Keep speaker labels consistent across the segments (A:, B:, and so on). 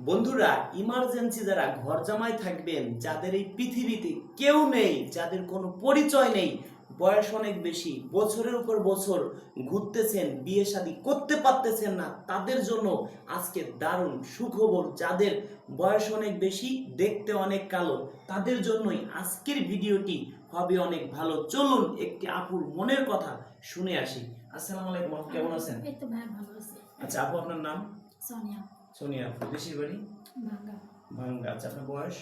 A: বন্ধুরা ইমার্জেন্সি যারা ঘর জামাই থাকবেন যাদের এই পৃথিবীতে কেউ নেই যাদের কোনো পরিচয় নেই বয়স অনেক বেশি বছরের উপর বছর ঘুরতেছেন বিয়ে শাদী করতে পারতেছেন না তাদের জন্য আজকে দারুণ সুখবর। যাদের বয়স অনেক বেশি দেখতে অনেক কালো তাদের জন্যই আজকের ভিডিওটি হবে অনেক ভালো। চলুন একটি আপুর মনের কথা শুনে আসি। আসসালামু আলাইকুম কেমন আছেন? আচ্ছা আপু আপনার নাম?
B: সোনিয়া।
A: সোনিয়া আপু দেশের বাড়ি?
B: ভাঙ্গা।
A: আচ্ছা আপনার বয়স?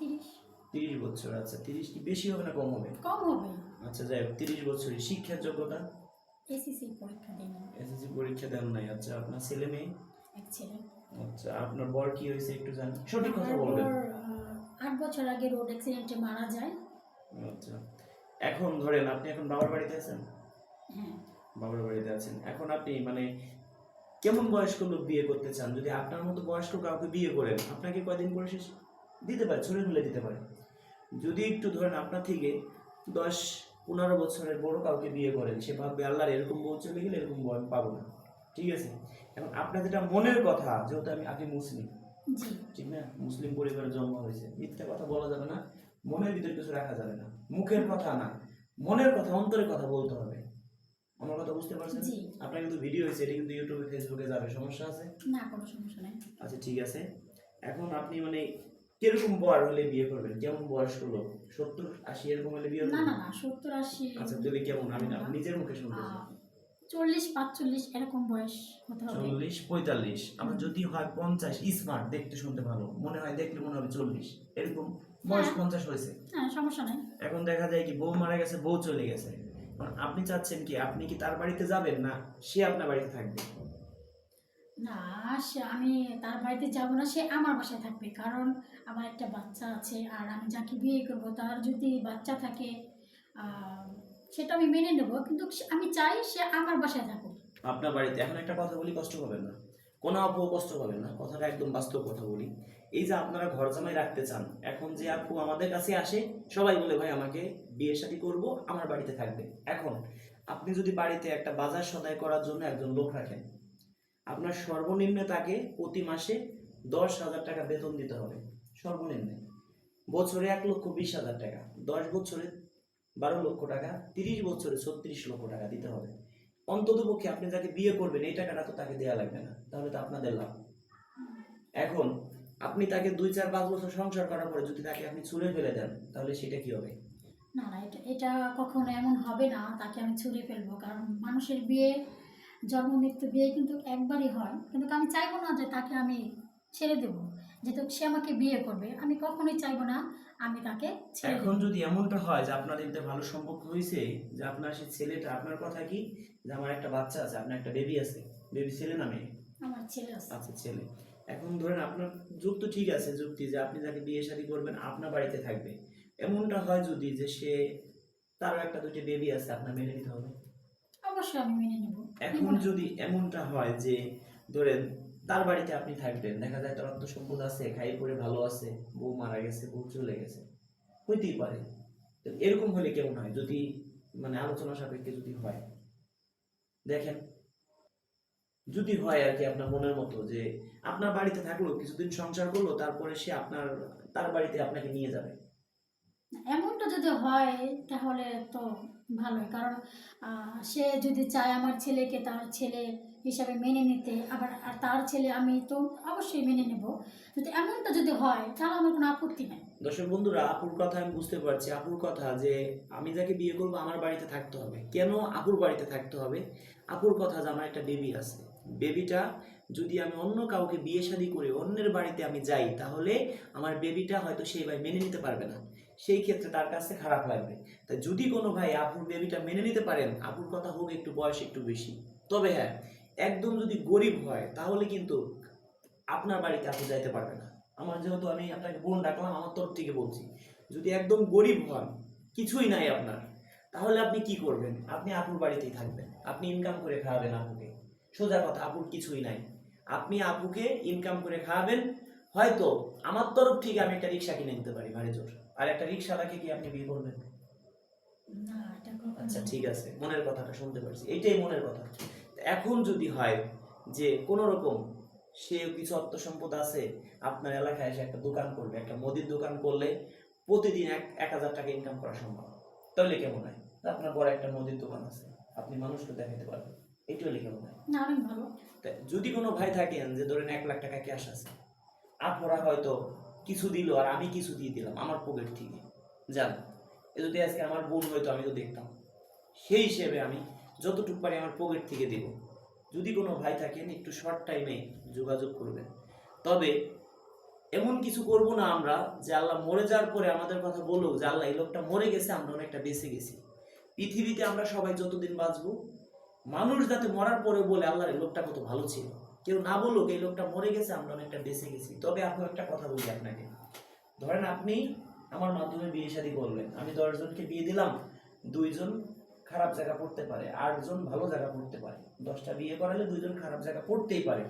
B: তিরিশ।
A: তিরিশ বছর আচ্ছা তিরিশ কি বেশি হবে না কম হবে?
B: কম হবে।
A: আচ্ছা যাই হোক তিরিশ বছরই শিক্ষার যোগ্যতা?
B: এসিসি পরীক্ষা দিন
A: এসএসসি পরীক্ষা দেন নাই। আচ্ছা আপনার ছেলে মেয়ে?
B: এক ছেলে।
A: আচ্ছা আপনার বর কি হয়েছে একটু জানি সঠিক কথা বলবেন।
B: আট বছর আগে রোড অ্যাক্সিডেন্টে মারা যায়।
A: আচ্ছা এখন ধরেন আপনি এখন বাবার বাড়িতে আছেন?
B: হ্যাঁ।
A: বাবার বাড়িতে আছেন। এখন আপনি মানে কেমন বয়স্ক লোক বিয়ে করতে চান? যদি আপনার মতো বয়স্ক কাউকে বিয়ে করেন আপনাকে কয়দিন পরে শেষ দিতে পারে ছড়ে ফেলে দিতে পারে? যদি একটু ধরেন আপনার থেকে দশ পনেরো বছরের বড় কাউকে বিয়ে করেন সে ভাববে আল্লাহর এরকম বউ চলে গেলে এরকম আমি পাবো না। ঠিক আছে? এখন আপনার যেটা মনের কথা যেহেতু আমি আপনি মুসলিম। ঠিক না? মুসলিম পরিবারে জন্ম হয়েছে। মিথ্যা কথা বলা যাবে না। মনের ভিতরে কিছু রাখা যাবে না। মুখের কথা না। মনের কথা অন্তরের কথা বলতে হবে। আমার কথা বুঝতে পারছেন?
B: জি।
A: আপনার কিন্তু ভিডিও হয়েছে এটা কিন্তু ইউটিউবে ফেসবুকে যাবে সমস্যা আছে?
B: না কোনো সমস্যা নেই।
A: আচ্ছা ঠিক আছে। এখন আপনি মানে কীরকম বয়স হলে বিয়ে করবেন? বয়স হলো সত্তর আশি এরকম হলে বিয়ে
B: না না না সত্তর আশি।
A: আচ্ছা যদি কেমন? আমি না নিজের মুখে শুনতে
B: চল্লিশ পাঁচচল্লিশ এরকম বয়স হতে হবে।
A: চল্লিশ পঁয়তাল্লিশ। আবার যদি হয় পঞ্চাশ স্মার্ট দেখতে শুনতে ভালো। মনে হয় দেখলে মনে হবে চল্লিশ। এরকম বয়স
B: হ্যাঁ।
A: পঞ্চাশ হয়েছে।
B: হ্যাঁ সমস্যা নেই।
A: এখন দেখা যায় কি বউ মারা গেছে বউ চলে গেছে। আপনি চাচ্ছেন কি আপনি কি তার বাড়িতে যাবেন না সে আপনার বাড়িতে থাকবে?
B: না সে আমি তার বাড়িতে যাব না সে আমার বাসায় থাকবে। কারণ আমার একটা বাচ্চা আছে আর আমি যাকে বিয়ে করব তার যদি বাচ্চা থাকে আহ, সেটা আমি মেনে নেব। কিন্তু আমি চাই সে আমার বাসায় থাকুক।
A: আপনার বাড়িতে এখন একটা কথা বলি কষ্ট হবে না। কোনো আপু কষ্ট পাবেন না, কথাটা একদম বাস্তব কথা বলি। এই যে আপনারা ঘর জামাই রাখতে চান, এখন যে আপু আমাদের কাছে আসে, সবাই বলে, ভাই, আমাকে বিয়ে শাদী করব, আমার বাড়িতে থাকবে। এখন আপনি যদি বাড়িতে একটা বাজার সদাই করার জন্য একজন লোক রাখেন, আপনার সর্বনিম্ন তাকে প্রতি মাসে দশ হাজার টাকা বেতন দিতে হবে, সর্বনিম্নে। বছরে এক লক্ষ বিশ হাজার টাকা, দশ বছরে বারো লক্ষ টাকা, তিরিশ বছরে ছত্রিশ লক্ষ টাকা দিতে হবে। অন্তত পক্ষে আপনি যাকে বিয়ে করবেন, এই টাকাটা তো তাকে দেওয়া লাগবে না। তাহলে তো আপনাদের লাভ। এখন আপনি তাকে দুই চার পাঁচ বছর সংসার করার পরে যদি তাকে আপনি ছুঁড়ে ফেলে দেন, তাহলে সেটা কি হবে?
B: না না, এটা এটা কখনো এমন হবে না, তাকে আমি ছুঁড়ে ফেলব। কারণ মানুষের বিয়ে, জন্ম মৃত্যু বিয়ে কিন্তু একবারই হয়। কিন্তু আমি চাইব না যে তাকে আমি ছেড়ে দেবো। যেহেতু সে আমাকে বিয়ে করবে আমি কখনোই চাইব না আমি তাকে
A: এখন যদি এমনটা হয় যে আপনাদের ভিতরে ভালো সম্পর্ক হয়েছে যে আপনার সেই ছেলেটা আপনার কথা কি? যে আমার একটা বাচ্চা আছে আপনার একটা বেবি আছে বেবি ছেলে না মেয়ে?
B: আমার ছেলে আছে।
A: আচ্ছা ছেলে। এখন ধরেন আপনার যুক্ত ঠিক আছে যুক্তি যে আপনি যাকে বিয়ে শাদী করবেন আপনার বাড়িতে থাকবে। এমনটা হয় যদি যে সে তারও একটা দুটি বেবি আছে আপনার মেনে নিতে হবে?
B: অবশ্যই আমি মেনে নেব।
A: এখন যদি এমনটা হয় যে ধরেন তার বাড়িতে আপনি থাকবেন। দেখা যায় তার অর্থ সম্পদ আছে খাই পরে ভালো আছে, বউ মারা গেছে, বউ চলে গেছে। হইতেই পারে। তো এরকম হলে কেমন হয় যদি মানে আলোচনা সাপেক্ষে যদি হয়। দেখেন, যদি হয় আর কি আপনার মনের মতো যে আপনার বাড়িতে থাকল, কিছুদিন সংসার করল, তারপরে সে আপনার, তার বাড়িতে আপনাকে নিয়ে যাবে।
B: এমনটা যদি হয়, তাহলে তো ভালোই। কারণ সে যদি চায় আমার ছেলেকে তার ছেলে হিসাবে মেনে নিতে, আবার, আর তার ছেলে আমি তো অবশ্যই মেনে নেব। যদি এমনটা যদি হয়, তাহলে আমার কোনো আপত্তি নেই।
A: দর্শক বন্ধুরা, আপুর কথা আমি বুঝতে পারছি। আপুর কথা যে, আমি যাকে বিয়ে করব, আমার বাড়িতে থাকতে হবে। কেন আপুর বাড়িতে থাকতে হবে? আপুর কথা যে, আমার একটা বেবি আছে। বেবিটা যদি আমি অন্য কাউকে বিয়ে শাদী করে অন্যের বাড়িতে আমি যাই, তাহলে আমার বেবিটা হয়তো সেই ভাই মেনে নিতে পারবে না। সেই ক্ষেত্রে তার কাছে খারাপ লাগবে। তা যদি কোনো ভাই আপুর বেবিটা মেনে নিতে পারেন, আপুর কথা হোক একটু বয়স একটু বেশি। তবে হ্যাঁ একদম যদি গরিব হয়, তাহলে কিন্তু আপনার বাড়িতে আপনি যাইতে পারবে না। আমার যেহেতু আমি আপনাকে বোন ডাকলাম, আমার তরফ থেকে বলছি, যদি একদম গরিব হন, কিছুই নাই আপনার, তাহলে আপনি কি করবেন? আপনি আপুর বাড়িতেই থাকবেন। আপনি ইনকাম করে খাওয়াবেন আপুকে। সোজা কথা, আপুর কিছুই নাই। আপনি আপুকে ইনকাম করে খাওয়াবেন হয়তো আমার তরফ থেকে আমি একটা রিক্সা কিনে দিতে পারি ভারী জোর। আর একটা রিক্সাওয়ালাকে কি আপনি বিয়ে করবেন? আচ্ছা ঠিক আছে মনের কথাটা শুনতে পারছি। এইটাই মনের কথা। এখন যদি হয় যে কোনো রকম সেও কিছু অর্থ সম্পদ আছে আপনার এলাকায় এসে একটা দোকান করবে একটা মুদির দোকান করলে প্রতিদিন এক এক হাজার টাকা ইনকাম করা সম্ভব। তাহলে কেমন হয়? আপনার বড় একটা মুদির দোকান আছে আপনি মানুষকে দেখাতে পারবেন। এটি হলে কেমন হয়? যদি কোনো ভাই থাকেন যে ধরেন এক লাখ টাকা ক্যাশ আছে আপনারা হয়তো কিছু দিল আর আমি কিছু দিয়ে দিলাম, আমার পকেট থেকে। জান এ যদি আজকে আমার বোন হয়তো আমি তো দেখতাম। সেই হিসেবে আমি যতটুকু পারি আমার পকেট থেকে দেব। যদি কোনো ভাই থাকেন, একটু শর্ট টাইমে যোগাযোগ করবেন। তবে এমন কিছু করব না আমরা, যে আল্লাহ মরে যাওয়ার পরে আমাদের কথা বলুক, যে আল্লাহ এই লোকটা মরে গেছে, আমরা অনেকটা বেঁচে গেছি। পৃথিবীতে আমরা সবাই যতদিন বাঁচবো, মানুষ যাতে মরার পরে বলে আল্লাহ এই লোকটা কত ভালো ছিল। কেউ না বলুক, এই লোকটা মরে গেছে, আমরা অনেকটা বেঁচে গেছি। তবে আপনি একটা কথা বলি আপনাকে। ধরেন আপনি আমার মাধ্যমে বিয়ে শাদী করলেন। আমি দশজনকে বিয়ে দিলাম, দুইজন খারাপ জায়গা পড়তে পারে, আটজন ভালো জায়গা পড়তে পারে। দশটা বিয়ে করালে দুইজন খারাপ জায়গা পড়তেই পারে।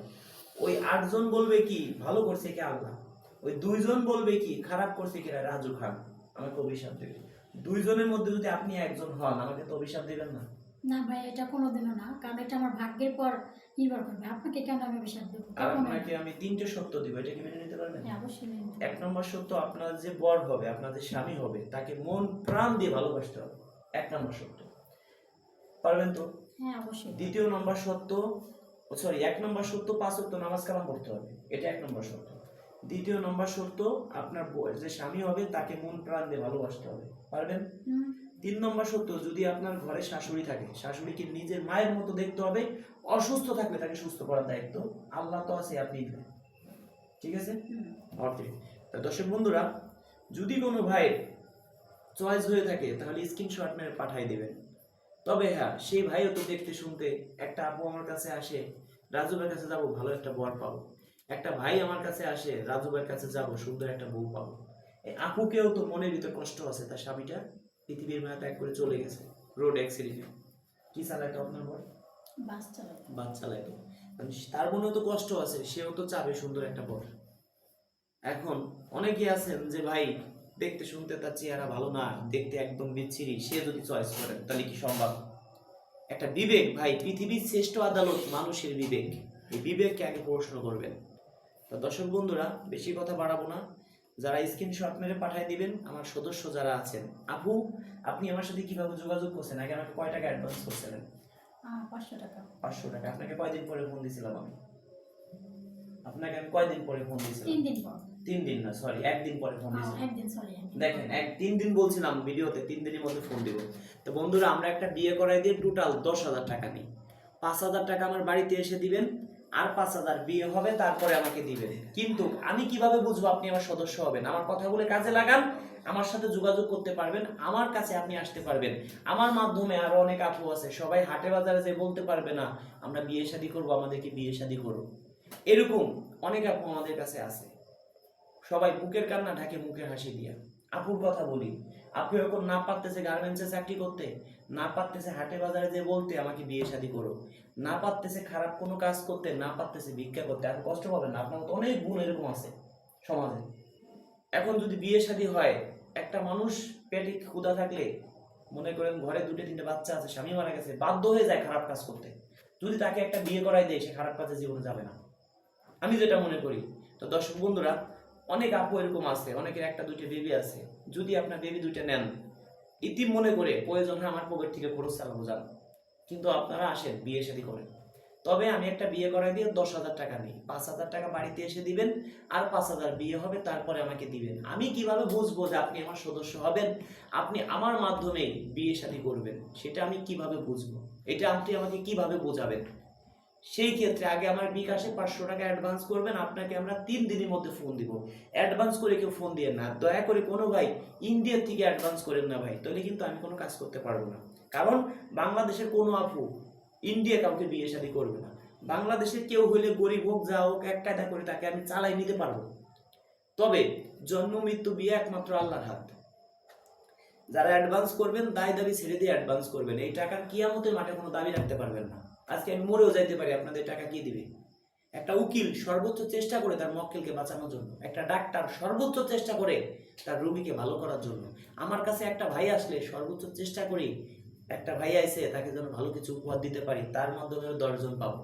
A: ওই আটজন বলবে কি, ভালো করছে কি আল্লাহ? ওই দুইজন বলবে কি, খারাপ করছে কি রাজু খান, আমাকে অভিশাপ দেবে। দুইজনের মধ্যে যদি আপনি একজন হন, আমাকে তো অভিশাপ দেবেন না।
B: না ভাই এটা কোনোদিনও না কারণ এটা আমার ভাগ্যের পর নির্ভর করবে। আপনাকে কেন আমি বিশ্বাস দেবো?
A: আর আপনাকে আমি তিনটে সত্য দিব এটা কি মেনে নিতে পারবেন?
B: হ্যাঁ অবশ্যই মেনে নেব।
A: এক নম্বর সত্য আপনার যে বর হবে আপনাদের স্বামী হবে তাকে মন প্রাণ দিয়ে ভালোবাসতে হবে। এক নম্বর সত্য। পারবেন তো?
B: হ্যাঁ অবশ্যই।
A: দ্বিতীয় নম্বর সত্য সরি এক নম্বর সত্য পাঁচ সত্য নামাজ কালাম পড়তে হবে। এটা এক নম্বর সত্য। দ্বিতীয় নম্বর সত্য আপনার যে স্বামী হবে তাকে মন প্রাণ দিয়ে ভালোবাসতে হবে। পারবেন? তিন নম্বর সত্য, যদি আপনার ঘরে শাশুড়ি থাকে, শাশুড়িকে নিজের মায়ের মতো দেখতে হবে, অসুস্থ থাকলে তাকে সুস্থ করার দায়িত্ব আল্লাহ তো আছে আপনি ঠিক আছে। ওকে দর্শক বন্ধুরা, যদি কোনো ভাইয়ের চয়েস হয়ে থাকে, তাহলে স্ক্রিনশট মেরে পাঠিয়ে দেবেন। তবে হ্যাঁ সেই ভাইও তো দেখতে শুনতে, একটা আপু আমার কাছে আসে রাজু ভাইয়ের কাছে যাব, ভালো একটা বর পাবো। একটা ভাই আমার কাছে আসে রাজু ভাইয়ের কাছে যাব, সুন্দর একটা বউ পাবো। এই আপুকেও তো মনের ভিতর কষ্ট আছে, তার স্বামীটা পৃথিবীর মায়া ত্যাগ করে চলে গেছে। রোড অ্যাক্সিডেন্টে কি চালাইতো আপনার বর?
B: বাস চালাই
A: বাচ্চা লাগে মানে তার মনেও তো কষ্ট আছে সেও তো চাবে সুন্দর একটা বর। এখন অনেকে আছেন যে ভাই দেখতে শুনতে তার চেহারা ভালো না দেখতে একদম বিচ্ছিরি সে যদি চয়েস করেন তাহলে কি সম্ভব? একটা বিবেক ভাই পৃথিবীর শ্রেষ্ঠ আদালত মানুষের বিবেক। এই বিবেককে আগে প্রশ্ন করবেন। তো দর্শক বন্ধুরা বেশি কথা বাড়াবো না। যারা স্ক্রিনশট মেরে পাঠিয়ে দিবেন আমার সদস্য যারা আছেন আপু আপনি আমার সাথে কীভাবে যোগাযোগ করছেন? আগে আমাকে কয় টাকা অ্যাডভান্স করছিলেন?
B: পাঁচশো টাকা।
A: পাঁচশো টাকা। আপনাকে কয়দিন পরে ফোন দিয়েছিলাম আমি? আপনাকে আমি কয়দিন পরে ফোন দিয়েছিলাম
B: তিন দিন পর।
A: তিন দিন না সরি একদিন পরে ফোন দিয়েছিলাম দেখেন এক তিন দিন বলছিলাম ভিডিওতে তিন দিনের মধ্যে ফোন দিব। তো বন্ধুরা আমরা একটা বিয়ে করাই দিয়ে টোটাল দশ হাজার টাকা নিই। পাঁচ হাজার টাকা আমার বাড়িতে এসে দিবেন আর পাঁচ হাজার বিয়ে হবে, তারপরে আমাকে দিবেন কিন্তু আমি কীভাবে বুঝব আপনি আমার সদস্য হবেন? আমার কথাগুলো কাজে লাগান, আমার সাথে যোগাযোগ করতে পারবেন, আমার কাছে আপনি আসতে পারবেন। আমার মাধ্যমে আরও অনেক আপু আছে, সবাই হাটে বাজারে যে বলতে পারবে না, আমরা বিয়ে শাদী করব, আমাদেরকে বিয়ে শাদী করো। এরকম অনেক আপু আমাদের কাছে আছে। সবাই বুকের কান্না ঢাকে মুখের হাসি দিয়া। আপুর কথা বলি। আপু এখন না পারতেছে গার্মেন্টসে চাকরি করতে, না পারতেছে হাটে বাজারে যে বলতে, আমাকে বিয়ে শাদী করো। না পারতেছে খারাপ কোনো কাজ করতে, না পারতেছে ভিক্ষা করতে। আর কষ্ট পাবেন না, আপনার অনেক গুণ এরকম আছে সমাজে। এখন যদি বিয়ে শাদী হয়, একটা মানুষ পেটে ক্ষুদা থাকলে, মনে করেন ঘরে দুটো তিনটে বাচ্চা আছে, স্বামী মারা গেছে, বাধ্য হয়ে যায় খারাপ কাজ করতে। যদি তাকে একটা বিয়ে করাই দেয়, সে খারাপ কাজে জীবনে যাবে না। আমি যেটা মনে করি, তো দর্শক বন্ধুরা অনেক আপু এরকম আছে, অনেকের একটা, দুইটা বেবি আছে। যদি আপনার বেবি দুইটা নেন, ইতি মনে করে প্রয়োজন হয় আমার পকেট থেকে খরচ চালাবো যান কিন্তু আপনারা আসেন, বিয়ে শাদী করেন। তবে আমি একটা বিয়ে করাই দিয়ে দশ হাজার টাকা নিই। পাঁচ হাজার টাকা বাড়িতে এসে দিবেন, আর পাঁচ হাজার বিয়ে হবে, তারপরে আমাকে দিবেন। আমি কীভাবে বুঝব যে আপনি আমার সদস্য হবেন? আপনি আমার মাধ্যমে বিয়ে শাদী করবেন। সেটা আমি কীভাবে বুঝব? এটা আপনি আমাকে কীভাবে বোঝাবেন? সেই ক্ষেত্রে আগে আমার বিকাশে পাঁচশো টাকা অ্যাডভান্স করবেন, আপনাকে আমরা তিন দিনের মধ্যে ফোন দিব। অ্যাডভান্স করে কেউ ফোন দিয়ে না। দয়া করে কোনো ভাই ইন্ডিয়ার থেকে অ্যাডভান্স করেন না ভাই, তাহলে কিন্তু আমি কোনো কাজ করতে পারব না। কারণ বাংলাদেশের কোনো আপু ইন্ডিয়া কাউকে বিয়ে শাদী করবে না। বাংলাদেশের কেউ হইলে গরিব হোক, যা হোক, এক কায়দা করে তাকে আমি চালাই নিতে পারব। তবে জন্ম, মৃত্যু, বিয়ে একমাত্র আল্লাহর হাত। যারা অ্যাডভান্স করবেন, দায় দাবি ছেড়ে দিয়ে অ্যাডভান্স করবেন। এই টাকার কিয়ামতের মাঠে কোনো দাবি রাখতে পারবেন না। আজকে আমি মরেও যাইতে পারি, আপনাদের টাকা কি দিবে? একটা উকিল সর্বোচ্চ চেষ্টা করে তার মক্কেলকে বাঁচানোর জন্য, একটা ডাক্তার সর্বোচ্চ চেষ্টা করে তার রোগীকে ভালো করার জন্য। আমার কাছে একটা ভাই আসলে সর্বোচ্চ চেষ্টা করি, একটা ভাই আইসে তাকে যেন ভালো কিছু উপহার দিতে পারি, তার মাধ্যমে দশজন পাবো।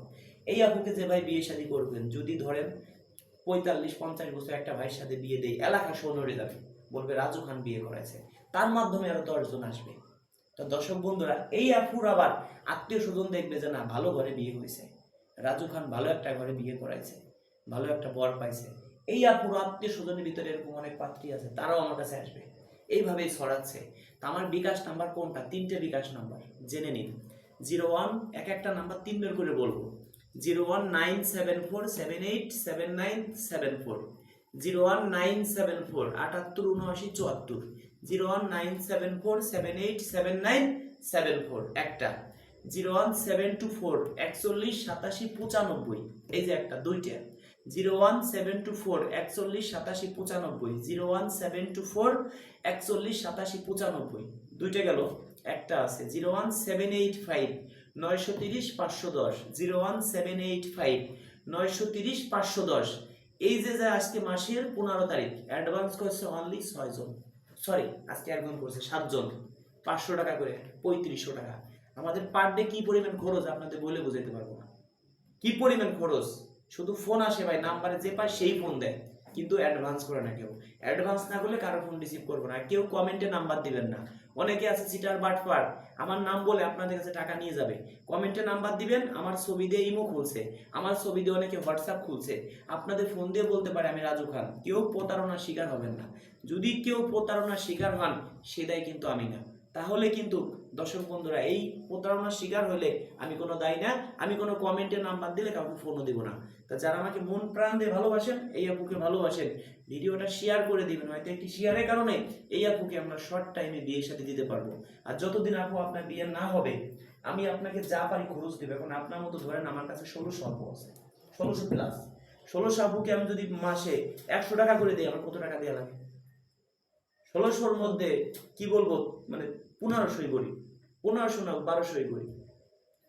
A: এই আপুকে যে ভাই বিয়ে শাদী করবেন, যদি ধরেন পঁয়তাল্লিশ, পঞ্চাশ বছর একটা ভাইয়ের সাথে বিয়ে দেয় এলাকা সোনরে যাবে, বলবে রাজু খান বিয়ে করাইছে, তার মাধ্যমে আরও দশজন আসবে। তো দর্শক বন্ধুরা, এই আপুর আবার আত্মীয় স্বজন দেখবে যে না, ভালো ঘরে বিয়ে হয়েছে। রাজু খান ভালো একটা ঘরে বিয়ে করাইছে, ভালো একটা বর পাইছে। এই আপুর আত্মীয় স্বজনের ভিতরে এরকম অনেক পাত্রী আছে, তারাও আমার কাছে আসবে। এইভাবেই ছড়াচ্ছে। তা আমার বিকাশ নাম্বার কোনটা? তিনটে বিকাশ নাম্বার, জেনে নিন। জিরো ওয়ান, এক একটা নাম্বার তিন বের করে বলব। Zero one, nine, seven, four, seven eight, seven nine, seven four. Zero one, nine, seven four, আটাত্তর, উনআশি, চুয়াত্তর। Zero one nine seven four seven eight seven nine seven four. একটা। Zero one seven two four, একচল্লিশ সাতাশি পঁচানব্বই। এই যে একটা, দুইটা। Zero one seven two four, একচল্লিশ সাতাশি পঁচানব্বই। Zero one seven two four, একচল্লিশ সাতাশি পঁচানব্বই। দুইটা গেল। একটা আছে। Zero one seven eight five, নয়শো তিরিশ পাঁচশো দশ। Zero one seven eight five, নয়শো তিরিশ পাঁচশো দশ। এই যে যে আজকে মাসের পনেরো তারিখ, অ্যাডভান্স করছে অনলি ছয়জন। সরি আজকে একজন করছে সাতজন। পাঁচশো টাকা করে, পঁয়ত্রিশশো টাকা। আমাদের পার ডে কি পরিমাণ খরচ আপনাদের বলে বোঝাতে পারব না। কি পরিমাণ খরচ? শুধু ফোন আসে ভাই নাম্বারে যে পায় সেই ফোন দেয়। কিন্তু অ্যাডভান্স করে না কেউ। অ্যাডভান্স না করলে কারও ফোন রিসিভ করব না। কেউ কমেন্টে নাম্বার দিবেন না। অনেকে আছে সিটার বাটপার আমার নাম বলে আপনাদের কাছে টাকা নিয়ে যাবে। কমেন্টে নাম্বার দিবেন, আমার ছবি দিয়ে ইমো খুলছে। আমার ছবি দিয়ে অনেকে হোয়াটসঅ্যাপ খুলছে। আপনাদের ফোন দিয়ে বলতে পারে আমি রাজু খান। কেউ প্রতারণার শিকার হবেন না। যদি কেউ প্রতারণার শিকার হন, সেটাই কিন্তু আমি না। তাহলে কিন্তু দর্শক বন্ধুরা, এই প্রতারণার শিকার হলে আমি কোনো দায়ী না, আমি কোনো কমেন্টে নাম্বার দিলে কাউকে ফোনও দিব না। তা যারা আমাকে মন প্রাণ দিয়ে ভালোবাসেন, এই আপুকে ভালোবাসেন, ভিডিওটা শেয়ার করে দিবেন, হয়তো একটি শেয়ারের কারণে এই আপুকে আমরা শর্ট টাইমে বিয়ের সাথে দিতে পারব। আর যতদিন আপু আপনার বিয়ে না হবে, আমি আপনাকে যা পারি খরচ দেবো। এখন আপনার মতো ধরেন আমার কাছে ষোলোশো আপু আছে, ষোলোশো প্লাস ষোলোশো আপুকে আমি যদি মাসে একশো টাকা করে দিই, আমার কত টাকা দেওয়া লাগে? ষোলোশোর মধ্যে কি বলব? মানে পনেরোশোই করি পনেরোশো না বারোশোই করি।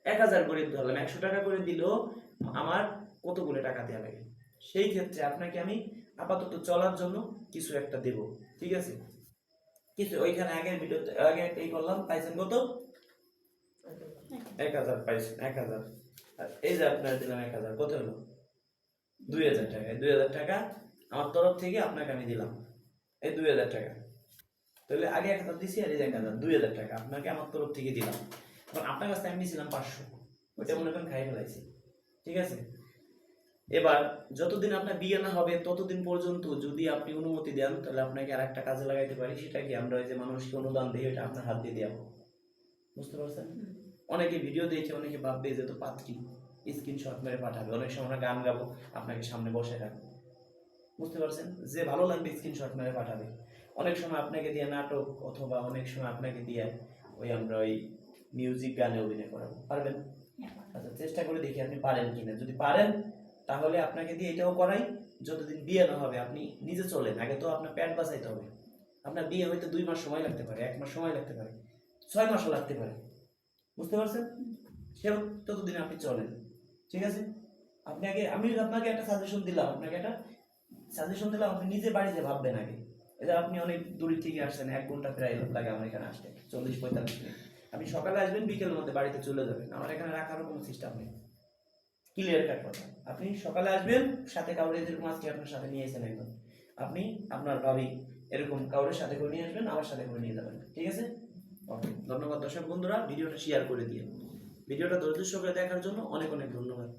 A: এক হাজার করে দিতে হলাম একশো টাকা করে দিলেও আমার কতগুলো টাকা দেওয়া লাগে? সেই ক্ষেত্রে আপনাকে আমি আপাতত চলার জন্য কিছু একটা দেব ঠিক আছে? কিছু ওইখানে আগের ভিডিওতে আগে এই করলাম পাইছেন কত? এক হাজার। পাইছেন এক হাজার। এই যে আপনার দিলাম এক হাজার কত হলো? দুই হাজার টাকা দুই হাজার টাকা আমার তরফ থেকে আপনাকে আমি দিলাম এই দুই হাজার টাকা। তাহলে আগে এক হাজার দিছি আর এই এক হাজার দুই হাজার টাকা। আপনাকে আমার তরফ থেকে দিলাম। এখন আপনার কাছে আমি নিয়েছিলাম পাঁচশো। ওইটা মনে করেন খাই ফেলাইছি। ঠিক আছে? এবার যতদিন আপনার বিয়ে না হবে ততদিন পর্যন্ত যদি আপনি অনুমতি দেন তাহলে আপনাকে আর একটা কাজে লাগাইতে পারি। সেটা কি? আমরা ওই যে মানুষকে অনুদান দিই ওইটা আপনার হাত দিয়ে দেবো বুঝতে পারছেন? অনেকে ভিডিও দেখে অনেকে ভাববে যে তো পাত্রী। স্ক্রিনশট মেরে পাঠাবে। অনেক সময় আমরা গান গাবো আপনাকে সামনে বসে রাখব। বুঝতে পারছেন? যে ভালো লাগবে স্ক্রিনশট মেরে পাঠাবে। অনেক সময় আপনাকে দিয়ে নাটক অথবা অনেক সময় আপনাকে দিয়ে ওই আমরা ওই মিউজিক গানে অভিনয় করাবো। পারবেন? আচ্ছা চেষ্টা করে দেখি আপনি পারেন কিনা। যদি পারেন, তাহলে আপনাকে দিয়ে এটাও করাই। যতদিন বিয়ে না হবে, আপনি নিজে চলেন। আগে তো আপনার প্যান্ট বাঁচাইতে হবে। আপনার বিয়ে হইতে দুই মাস সময় লাগতে পারে, এক মাস সময় লাগতে পারে, ছয় মাসও লাগতে পারে। বুঝতে পারছেন? সে ততদিন আপনি চলেন। ঠিক আছে? আপনি আগে আমি আপনাকে একটা সাজেশন দিলাম। আপনাকে একটা সাজেশন দিলাম, আপনি নিজে বাড়িতে ভাববেন আগে। এটা আপনি অনেক দূর থেকে আসছেন, এক ঘণ্টা প্রায় লাগে আমার এখানে আসতে, চল্লিশ পঁয়তাল্লিশ মিনিট। আপনি সকালে আসবেন, বিকেলের মধ্যে বাড়িতে চলে যাবেন। আমার এখানে রাখারও কোনো সিস্টেম নেই। ক্লিয়ার কাট কথা। আপনি সকালে আসবেন, সাথে কাউরে যেরকম আজকে আপনার সাথে নিয়ে এসেছেন একদম আপনি, আপনার ভাবি এরকম কাউরের সাথে করে নিয়ে আসবেন, আমার সাথে করে নিয়ে যাবেন। ঠিক আছে? ওকে ধন্যবাদ দর্শক বন্ধুরা, ভিডিওটা শেয়ার করে দিয়ে ভিডিওটা ধৈর্য সহকারে দেখার জন্য অনেক অনেক ধন্যবাদ।